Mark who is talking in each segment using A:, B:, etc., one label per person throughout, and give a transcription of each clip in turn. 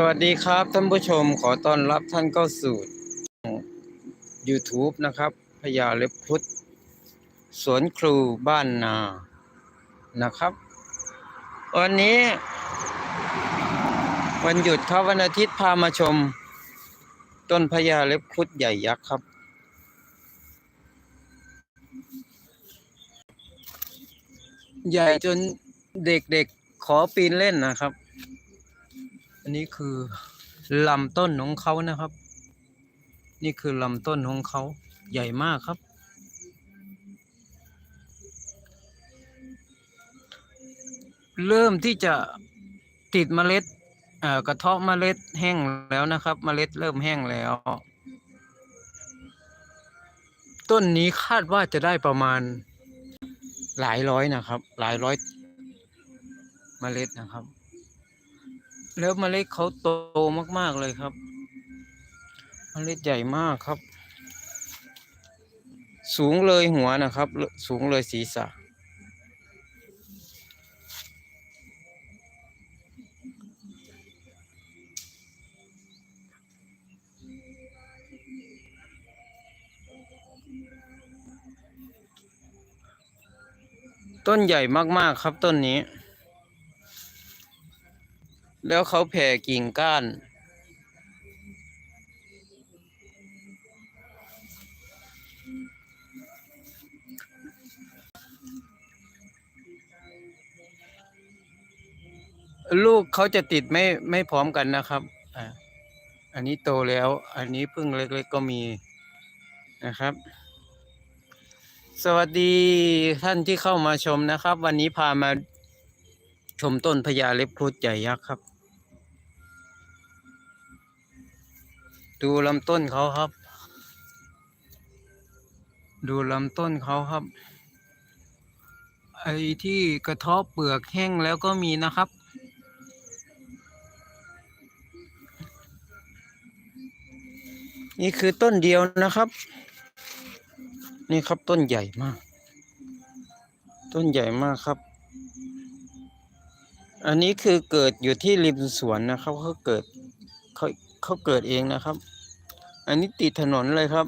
A: สวัสดีครับท่านผู้ชมขอต้อนรับท่านเข้าสู่ YouTube นะครับพญาเล็บพุทธสวนครูบ้านนานะครับ วันนี้ วันหยุดครับวันอาทิตย์พามาชม ต้นพญาเล็บพุทธใหญ่ยักษ์ครับ ใหญ่จนเด็กๆขอปีนเล่นนะครับ อันนี้คือลำต้นของเขานะครับ นี่คือลำต้นของเขาใหญ่มากครับ เริ่มที่จะติดเมล็ดอ่อกระเทาะเมล็ดแห้งแล้วนะครับ เมล็ดเริ่มแห้งแล้ว ต้นนี้คาดว่าจะได้ประมาณหลายร้อยนะครับ หลายร้อยเมล็ดนะครับ แล้วเมล็ดเขาโตมาก ๆ เลยครับเมล็ดใหญ่มากครับ สูงเลยหัวนะครับ สูงเลยศีรษะ ต้นใหญ่มาก ๆ ครับต้นนี้ แล้วเขาแผ่กิ่งก้าน ลูกเขาจะติดไม่ไม่พร้อมกันนะครับอ่าอันนี้โตแล้ว อันนี้เพิ่งเล็กๆก็มีนะครับ สวัสดีท่านที่เข้ามาชมนะครับ วันนี้พามา ชมต้นพญาเล็บครุฑใหญ่ยักษ์ครับ ดูลำต้นเขาครับ ดูลำต้นเขาครับ ไอ้ที่กระทาะเปลือกแห้งแล้วก็มีนะครับ นี่คือต้นเดียวนะครับ นี่ครับต้นใหญ่มาก ต้นใหญ่มากครับ อันนี้คือเกิดอยู่ที่ริมสวนนะครับเขาเกิดเขาเขาเกิดเองนะครับ อันนี้ติดถนนเลยครับ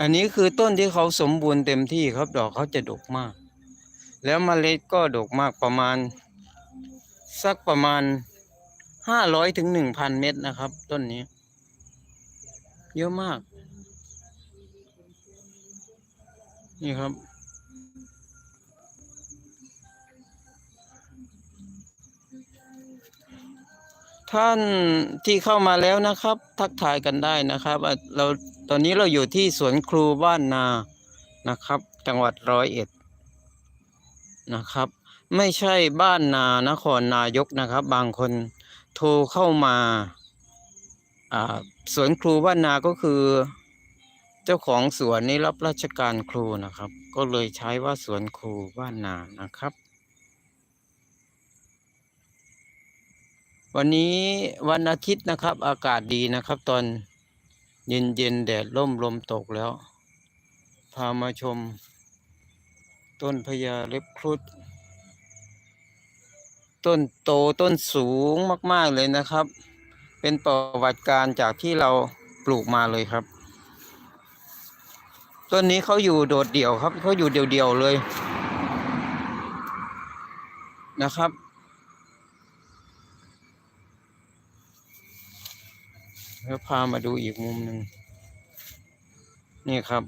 A: อันนี้คือต้นที่เขาสมบูรณ์เต็มที่ครับ ดอกเขาจะดกมาก แล้วเมล็ดก็ดกมากประมาณ สักประมาณห้าร้อยถึงหนึ่งพันเม็ดนะครับ ต้นนี้ เยอะมาก นี่ครับ ท่านที่เข้ามาแล้วนะครับ ทักทายกันได้นะครับ เราตอนนี้เราอยู่ที่สวนครูบ้านนานะครับ จังหวัดร้อยเอ็ดนะครับ ไม่ใช่บ้านนานครนายกนะครับ บางคนโทรเข้ามาอ่าสวนครูบ้านนาก็คือ เจ้าของสวนนี้รับราชการครูนะครับ ก็เลยใช้ว่าสวนครูบ้านนานะครับ วันนี้วันอาทิตย์นะครับ อากาศดีนะครับ ตอนเย็นเย็นๆแดดร่มลมตกแล้ว พามาชม ต้นพญาเล็บครุฑต้นโตต้นสูงมาก ๆ เลยนะครับ เป็นประวัติการจากที่เราปลูกมาเลยครับ ต้นนี้เขาอยู่โดดเดี่ยวครับเขาอยู่เดี่ยวๆเลยนะครับ แล้วพามาดูอีกมุมหนึ่งนี่ครับ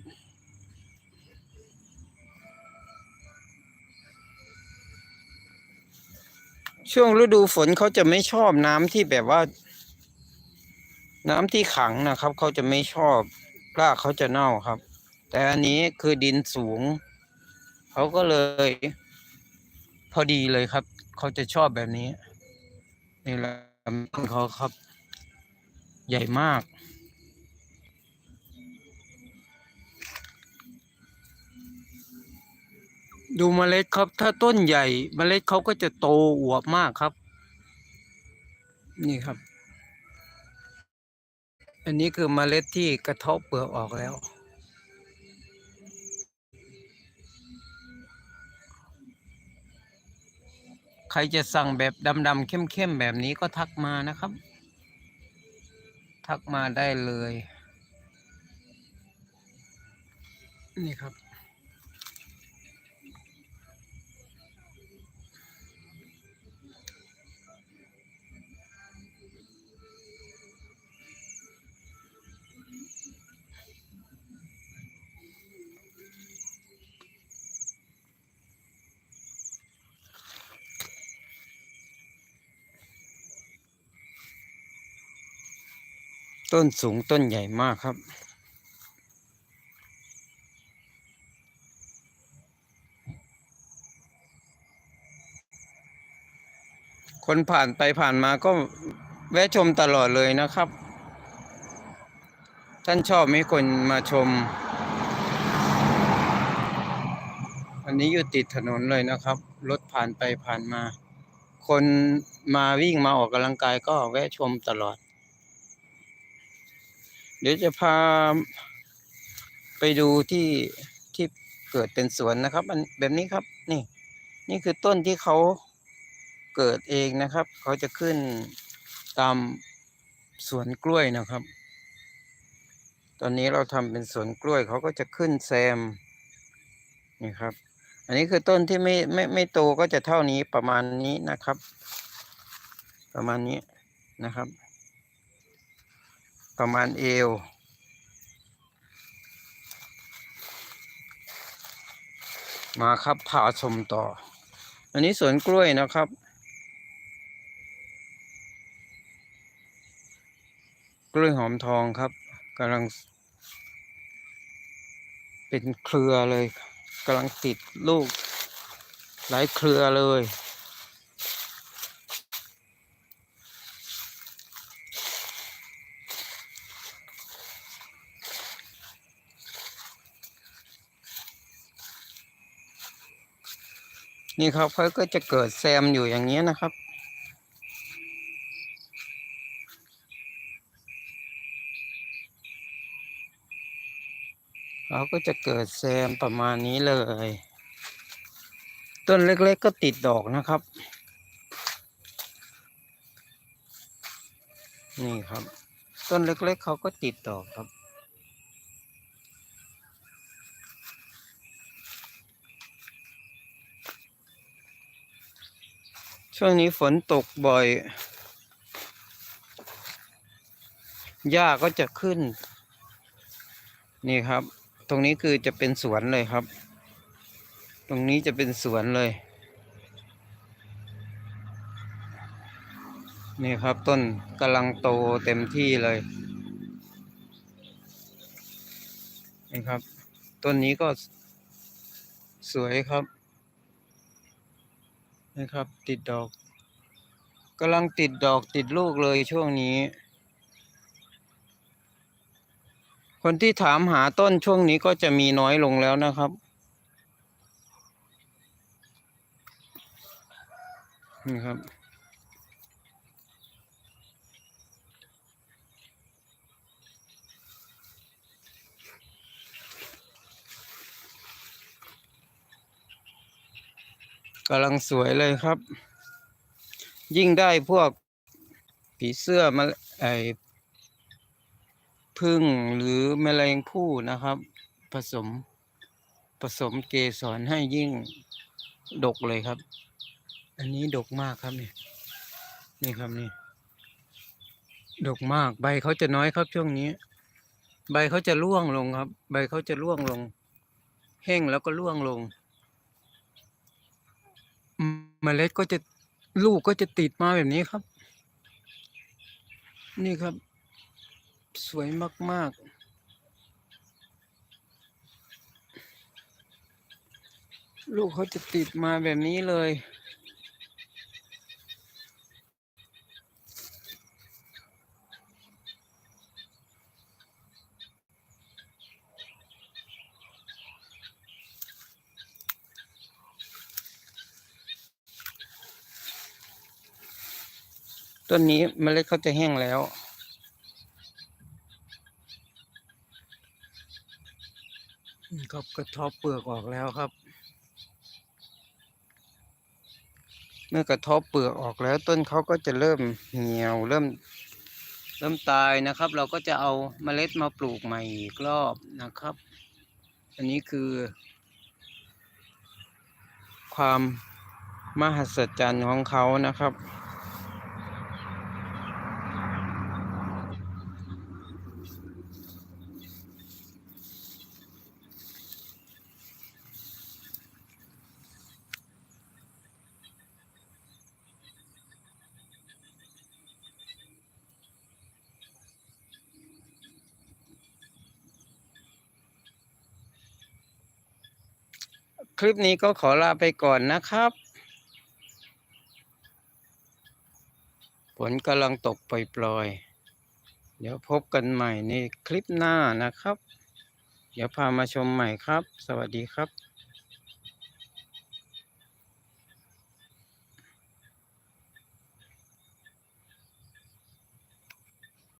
A: ช่วงฤดูฝนเขาจะไม่ชอบน้ำที่แบบว่า น้ำที่ขังนะครับ เขาจะไม่ชอบรากเขาจะเน่าครับ แต่อันนี้คือดินสูง เขาก็เลย พอดีเลยครับ เขาจะชอบแบบนี้นี่แหละต้นเขาครับ ใหญ่มากดูเมล็ดครับ ถ้าต้นใหญ่เมล็ดเขาก็จะโตอวบมากครับ นี่ครับ อันนี้คือเมล็ดที่กระเทาะเปลือกออกแล้ว ใครจะสั่งแบบดำๆเข้มๆแบบนี้ก็ทักมานะครับ ทักมาได้เลย นี่ครับ ต้นสูงต้นใหญ่มากครับ คนผ่านไปผ่านมาก็แวะชมตลอดเลยนะครับ ท่านชอบมีคนมาชม อันนี้อยู่ติดถนนเลยนะครับ รถผ่านไปผ่านมา คนมาวิ่งมาออกกำลังกายก็แวะชมตลอด เดี๋ยวจะพาไปดูที่ที่เกิดเป็นสวนนะครับอันแบบนี้ครับ นี่ นี่คือต้นที่เขาเกิดเองนะครับ เขาจะขึ้นตามสวนกล้วยนะครับ ตอนนี้เราทำเป็นสวนกล้วยเขาก็จะขึ้นแซมนี่ครับ อันนี้คือต้นที่ไม่ไม่ไม่โตก็จะเท่านี้ประมาณนี้นะครับ ประมาณนี้นะครับ ประมาณเอว มาครับพาชมต่อ อันนี้สวนกล้วยนะครับ กล้วยหอมทองครับกำลัง เป็นเครือเลยกำลังติดลูก หลายเครือเลย นี่ครับเขาก็จะเกิดแซมอยู่อย่างนี้นะครับ เขาก็จะเกิดแซมประมาณนี้เลย ต้นเล็กๆก็ติดดอกนะครับ นี่ครับ ต้นเล็กๆเขาก็ติดดอกครับ ช่วงนี้ฝนตกบ่อย หญ้าก็จะขึ้น นี่ครับ ตรงนี้คือจะเป็นสวนเลยครับ ตรงนี้จะเป็นสวนเลย นี่ครับต้นกำลังโตเต็มที่เลย นี่ครับ ต้นนี้ก็สวยครับ นะครับ ติดดอกกำลังติดดอกติดลูกเลยช่วงนี้ คนที่ถามหาต้นช่วงนี้ก็จะมีน้อยลงแล้วนะครับ นะครับ กำลังสวยเลยครับ ยิ่งได้พวกผีเสื้อมาไอพึ่งหรือแมลงผู้นะครับ ผสมผสมเกสรให้ยิ่งดกเลยครับ อันนี้ดกมากครับนี่นี่ครับนี่ดกมากใบเขาจะน้อยครับช่วงนี้ ใบเขาจะร่วงลงครับ ใบเขาจะร่วงลง แห้งแล้วก็ร่วงลง เมล็ดก็จะลูกก็จะติดมาแบบนี้ครับ นี่ครับ สวยมาก ๆลูกเขาจะติดมาแบบนี้เลย ต้นนี้เมล็ดเขาจะแห้งแล้วนี่ครับกระเทบเปลือกออกแล้วครับ เมื่อกระทบเปลือกออกแล้ว ต้นเขาก็จะเริ่มเหี่ยวเริ่ม เริ่มตายนะครับ เราก็จะเอาเมล็ดมาปลูกใหม่อีกรอบนะครับ อันนี้คือ ความมหัศจรรย์ของเขานะครับ คลิปนี้ก็ขอลาไปก่อนนะครับ ฝนกำลังตกปล่อยๆ เดี๋ยวพบกันใหม่ในคลิปหน้านะครับ เดี๋ยวพามาชมใหม่ครับ สวัสดีครับ